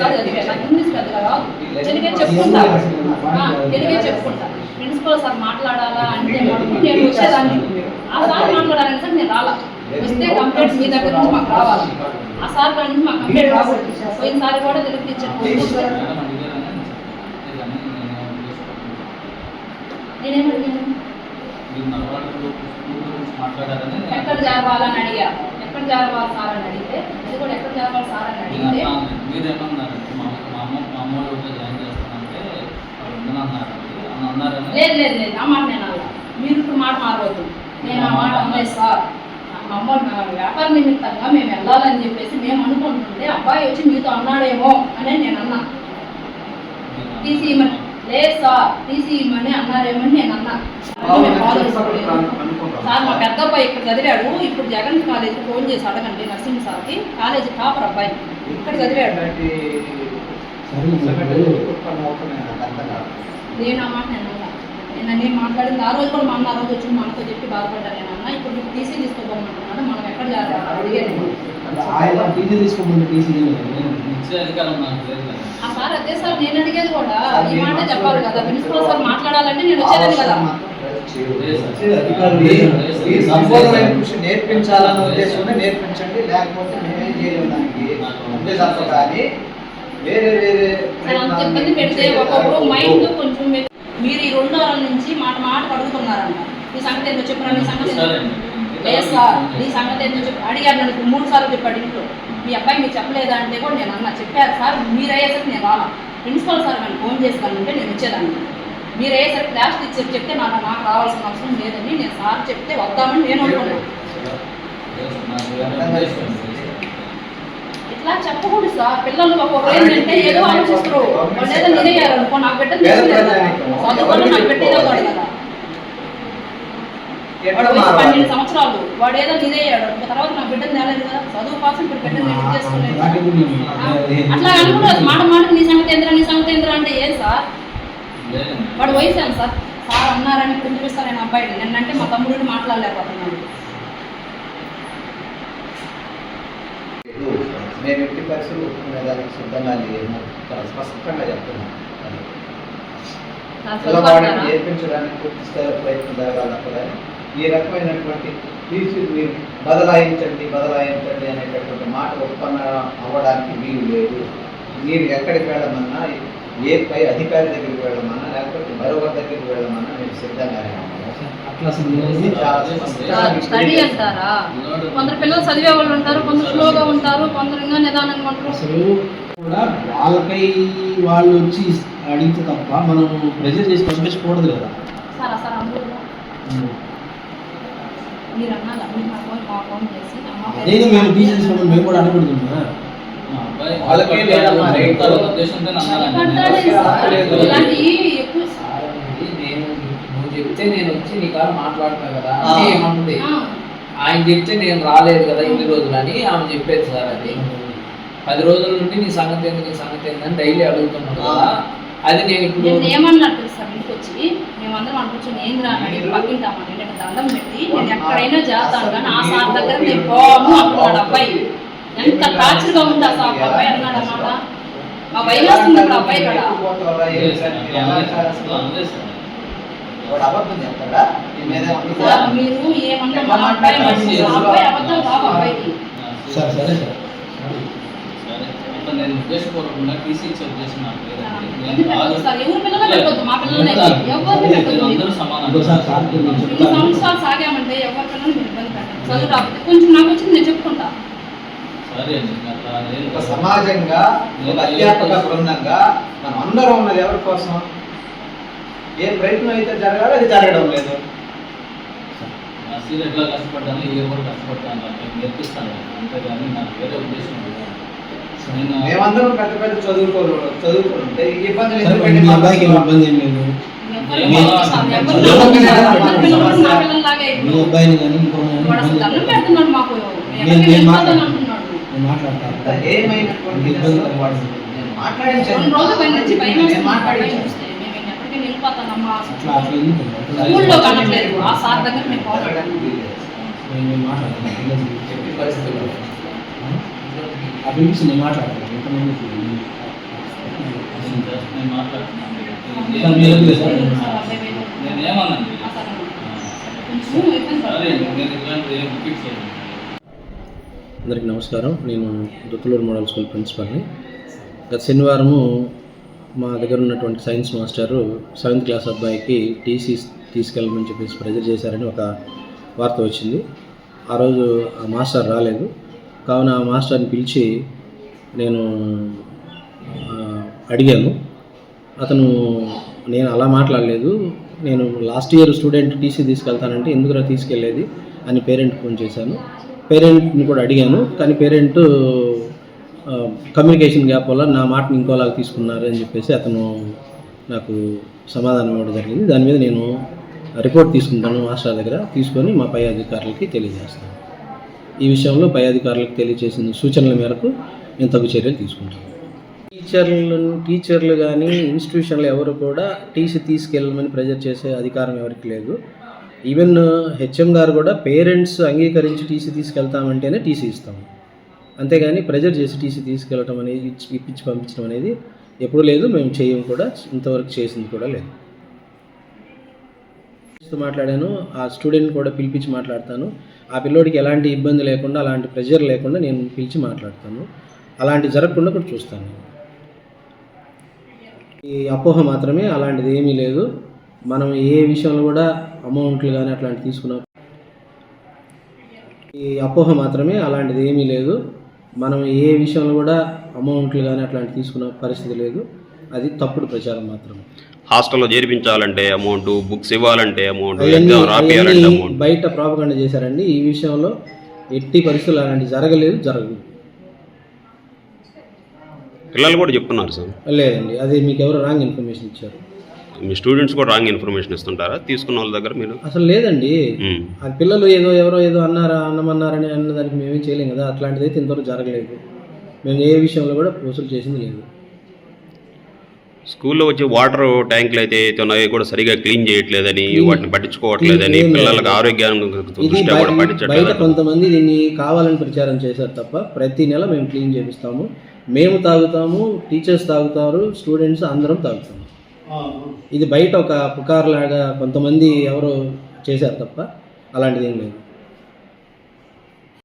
ఒకసారి చదివే నాకు ఇంగ్లీష్ పెద్దగా రాదు తెలుగే చెప్పుకుంటా తెలుగే చెప్పుకుంటా ప్రిన్సిపల్ సార్ మాట్లాడాలా అంటే నేను వచ్చేదాన్ని ఆ సార్ మాట్లాడాలని సార్ నేను రాలా వస్తే కంప్లైంట్స్ మీ దగ్గర నుంచి మాకు రావాలి ఆ సార్ దగ్గర నుంచి మాకు కంప్లైంట్ రాకూడదు పోయినసారి కూడా తెలుగు టీచర్ నేనేం అడిగాను ఎక్కడ జరపాలని అడిగా ఎక్కడ జరపాలి సార్ అని అడిగితే ఇది కూడా ఎక్కడ జరపాలి సార్ అని అడిగితే మీరేమన్నారంటే మా మా అమ్మ మా అమ్మ వాళ్ళతో జాయిన్ చేస్తానంటే వాళ్ళు ఉండనన్నారండి. అని అన్నారని లేదు లేదు లేదు ఆ మాట నేను అలా మీరు ఇప్పుడు మాట మారవద్దు. నేను ఆ మాట అమ్మాయి సార్. మా అమ్మ నా వ్యాపార నిమిత్తంగా మేము వెళ్ళాలని చెప్పేసి మేము అనుకుంటుంటే అబ్బాయి వచ్చి మీతో అన్నాడేమో అని నేను అన్నా. తీసి లేదు సార్ తీసి ఇమ్మని అన్నారేమో అని నేను అన్నా. సార్ మా పెద్ద అబ్బాయి ఇక్కడ చదివాడు. ఇప్పుడు జగన్ కాలేజీకి ఫోన్ చేసి అడగండి నర్సింగ్ సార్కి. కాలేజీ టాపర్ అబ్బాయి. ఇక్కడ చదివాడు. నేను ఆ మాట నేను నేను నేను మాట్లాడింది. ఆ రోజు కూడా మా అన్న ఆ రోజు వచ్చి మనతో చెప్పి బాధపడ్డా నేను అన్న. ఇప్పుడు నువ్వు టీసీ తీసుకోబోమంటున్నాడు మనం ఎక్కడ అడిగాను ఆయన టీసీ తీసుకోమని టీసీ. ఆ సార్ అదే సార్ నేను అడిగేది కూడా. ఈ మాట చెప్పాలి కదా. ప్రిన్సిపల్ సార్ మాట్లాడాలంటే నేను వచ్చేదాన్ని కదా. ఈ సంపూర్ణమైన కృషి నేర్పించాలన్న ఉద్దేశంలో నేర్పించండి. లేకపోతే మేమేం చేయలేము దానికి అంతే తప్ప కానీ వేరే వేరే సార్ అంత ఇబ్బంది పెడితే ఒకప్పుడు మైండ్ కొంచెం మీ- మీరు ఈ రెండు వారాల నుంచి మాట మాట అడుగుతున్నారంట ఈ సంగతి ఏంటో చెప్పరా నీ సంగతి. లేదు సార్. నీ సంగతి ఏంటో చెప్పి. అడిగారు నన్ను ఇప్పుడు మూడు సార్లు చెప్పాడు ఇంట్లో. మీ అబ్బాయి మీకు చెప్పలేదా అంటే కూడా నేను అన్నా. చెప్పారు సార్ మీరు అయ్యేసరికి నేను రాలా. ప్రిన్సిపల్ సార్ నన్ను ఫోన్ చేస్తానంటే నేను వచ్చేదాన్ని. మీరు అయ్యేసరికి క్లాస్ టీచర్ చెప్తే నాకు నాకు రావాల్సిన అవసరం లేదని నేను సార్ చెప్తే వద్దామని నేను అనుకున్నాను. చెప్పకూడదు సార్. పిల్లలు ఏంటంటే ఏదో ఆలోచిస్తారు. వాళ్ళు ఏదో నాకు పెట్టదు నాకు పెట్టేదే వాడు కదా? పన్నెండు సంవత్సరాలు. వాడు ఏదో తర్వాత బిడ్డను తేలేదు కదా. చదువు కోసం ఇప్పుడు బిడ్డను నేను చేసుకోలేదు అట్లా మాట మాట నీ సంగతి ఏంద్రా నీ సంగతి ఏంద్రా అంటే ఏం సార్. వాడు వయసు సార్? సార్ అన్నారని పిలిపిస్తాను నేను అబ్బాయిని. నిన్నంటే మా తమ్ముడిని మాట్లాడలేకపోతున్నాను మేము ఎట్టి పరిస్థితులు దానికి సిద్ధంగా లేము చాలా స్పష్టంగా చెప్తున్నాం. అది. సార్ పిల్లవాడిని చదువుకుంటారా? నేర్పించడానికి పూర్తి స్థాయిలో ప్రయత్నం జరగాలి అక్కడ. ఈ రకమైనటువంటి తీర్చి మీరు బదలాయించండి బదలాయించండి అనేటటువంటి మాట ఉత్పన్న అవ్వడానికి వీలు లేదు. మీరు ఎక్కడికి వెళ్ళమన్నా ఏ పై అధికారి దగ్గరికి వెళ్ళమన్నా లేకపోతే మరొకరి దగ్గరికి వెళ్ళమన్నా మేము సిద్ధంగానే స్టడీ అంటారా? కొందరు పిల్లలు చదివే వాళ్ళు ఉంటారు కొందరు స్లోగా ఉంటారు కొందరు ఇంకా నిదానంగా ఉంటారు. అసలు కూడా వాళ్ళపై వాళ్ళు వచ్చి అడిగితే తప్ప మనం ప్రెజర్ చేసి పంపించకూడదు కదా. సార్ అందరూ మీరు అన్నారా మేము టీచర్ తీసుకోవడం మేము కూడా అబ్బాయి వాళ్ళకే ఉద్దేశంతో చదువుకుంటానే సార్. లేదు. ఇలాంటివి ఎక్కువ సార్ అది నేను నువ్వు చెప్తే నేను వచ్చి నీ కాదు మాట్లాడతా కదా. అని ఏమంటుంది? ఆయన చెప్తే నేను రాలేదు కదా ఇన్ని రోజులు అని ఆమె చెప్పేది సార్ అది. పది రోజుల నుండి నీ సంగతి ఏంది నీ సంగతి ఏంది అని డైలీ అడుగుతున్నాడు కదా. అది నేను ఇప్పుడు నేను ఏమన్నట్టు సార్ ఇంటికి వచ్చి? మేమందరం అనుకుంటున్నాం ఏం రా అని అడిగి పక్కింటామని నేను దండం పెట్టి నేను ఎక్కడైనా చేస్తాను కానీ ఆ సార్ దగ్గర నేను పోను అబ్బాయి. ఎంత టార్చర్గా ఉంది ఆ సార్ అబ్బాయి అన్నాడు అన్నమాట. మా భయం వస్తుంది ఇప్పుడు అబ్బాయి కూడా వాడు అబద్ధం చెప్తాడా? మీరు ఏమన్నా మా అబ్బాయి మంచిది. ఆ అబ్బాయి అబద్ధం కాదు అబ్బాయికి. సార్ సరే సార్. సరే అట్లా నేను ఉద్దేశపూర్వకంగా టీసీ ఇచ్చే ఉద్దేశం నాకు లేదండి. సంవత్సరాలు సాగామంటే ఎవరి పిల్లలు మీరు ఇబ్బంది పెట్టండి చదువు రాకపోతే కొంచెం నాకు వచ్చింది నేను చెప్పుకుంటా. సమాజంగా అధ్యాపక బృందంగా మనం అందరం ఉన్నది ఎవరి కోసం? ఏ ప్రయత్నం అయితే జరగాలో అది జరగడం లేదు. నా సీల్ ఎట్లా కష్టపడ్డాను ఏ కూడా కష్టపడతాను నేను నేర్పిస్తాను. అంతేగాని నాకు వేరే ఉద్దేశం మేమందరం పెద్ద పెద్ద చదువుకోరు చదువుకుంటే ఇబ్బంది లేదు? మీ-. అబ్బాయిని కానీ ఇంకో మాట్లాడతాను. మాట్లాడించాను వెళ్ళిపోతానమ్మా? స్కూల్లో కనట్లేదు ఆ సార్ దగ్గర. నేను అందరికీ నమస్కారం. నేను దుత్తులూరు మోడల్ స్కూల్ ప్రిన్సిపల్ని. గత శనివారము మా దగ్గర ఉన్నటువంటి సైన్స్ మాస్టరు సెవెంత్ క్లాస్ అబ్బాయికి టీసీ తీసుకెళ్ళమని చెప్పేసి ప్రెజర్ చేశారని ఒక వార్త వచ్చింది. ఆ రోజు ఆ మాస్టర్ రాలేదు. కావున ఆ మాస్టర్ని పిలిచి నేను అడిగాను. అతను నేను అలా మాట్లాడలేదు. నేను లాస్ట్ ఇయర్ స్టూడెంట్ టీసీ తీసుకెళ్తానంటే ఎందుకురా తీసుకెళ్ళేది అని పేరెంట్ ఫోన్ చేశాను. పేరెంట్ని కూడా అడిగాను. కానీ పేరెంట్ కమ్యూనికేషన్ గ్యాప్ వల్ల నా మాటని ఇంకోలాగా తీసుకున్నారు అని చెప్పేసి అతను నాకు సమాధానం ఇవ్వడం జరిగింది. దాని మీద నేను రిపోర్ట్ తీసుకుంటాను మాస్టర్ దగ్గర. తీసుకొని మా పై అధికారులకి తెలియజేస్తాను. ఈ విషయంలో పై అధికారులకు తెలియజేసిన సూచనల మేరకు నేను తగు చర్యలు తీసుకుంటాను. టీచర్లు టీచర్లు కానీ ఇన్స్టిట్యూషన్లు ఎవరు కూడా టీసీ తీసుకెళ్ళమని ప్రెజర్ చేసే అధికారం ఎవరికి లేదు. ఈవెన్ హెచ్ఎం గారు కూడా పేరెంట్స్ అంగీకరించి టీసీ తీసుకెళ్తామంటేనే టీసీ ఇస్తాము. అంతేగాని ప్రెజర్ చేసి టీసీ తీసుకెళ్ళటం అనేది ఇచ్చి- ఇప్పించి పంపించడం అనేది ఎప్పుడు లేదు మేము చేయం కూడా ఇంతవరకు చేసింది కూడా లేదు. మాట్లాడాను ఆ స్టూడెంట్ కూడా పిలిపించి మాట్లాడతాను. ఆ పిల్లోడికి ఎలాంటి ఇబ్బంది లేకుండా అలాంటి ప్రెజర్ లేకుండా నేను పిలిచి మాట్లాడతాను. అలాంటి జరగకుండా కూడా చూస్తాను. ఈ అపోహ మాత్రమే అలాంటిది ఏమీ లేదు. మనం ఏ విషయంలో కూడా అమౌంట్లు కానీ అట్లాంటి తీసుకున్నాం ఈ అపోహ మాత్రమే అలాంటిది ఏమీ లేదు. మనం ఏ విషయంలో కూడా అమౌంట్లు కానీ అట్లాంటి తీసుకున్న పరిస్థితి లేదు. అది తప్పుడు ప్రచారం మాత్రమే. హాస్టల్లో చేర్పించాలంటే అమౌంట్ బుక్స్ ఇవ్వాలంటే అమౌంట్ బయట ప్రాపగండ చేశారండి. ఈ విషయంలో ఎట్టి పరిస్థితులు అలాంటి జరగలేదు జరగదు. పిల్లలు కూడా చెప్తున్నారు సార్. లేదండి అది మీకు ఎవరు రాంగ్ ఇన్ఫర్మేషన్ ఇచ్చారు? మీ స్టూడెంట్స్ కూడా రాంగ్ ఇన్ఫర్మేషన్ ఇస్తుంటారా? తీసుకున్న వాళ్ళ దగ్గర మీరు? అసలు లేదండి. ఆ పిల్లలు ఏదో ఎవరో ఏదో అన్నారా అన్నమన్నారని అన్నదానికి మేమేం చేయలేం కదా. అట్లాంటిది అయితే ఇంతవరకు జరగలేదు. మేము ఏ విషయంలో కూడా వసూలు చేసింది లేదు. స్కూల్లో వచ్చి వాటర్ ట్యాంకులు అయితే ఉన్నాయో కూడా సరిగా క్లీన్ చేయట్లేదని వాటిని పట్టించుకోవట్లేదని పిల్లలకు. ఆరోగ్యాన్ని బయట కొంతమంది దీన్ని కావాలని ప్రచారం చేశారు తప్ప ప్రతి నెల మేము క్లీన్ చేపిస్తాము. మేము తాగుతాము టీచర్స్ తాగుతారు స్టూడెంట్స్ అందరం తాగుతాము. ఇది బయట ఒక పుకార్ లాగా కొంతమంది ఎవరో చేశారు తప్ప అలాంటిది ఏం లేదు.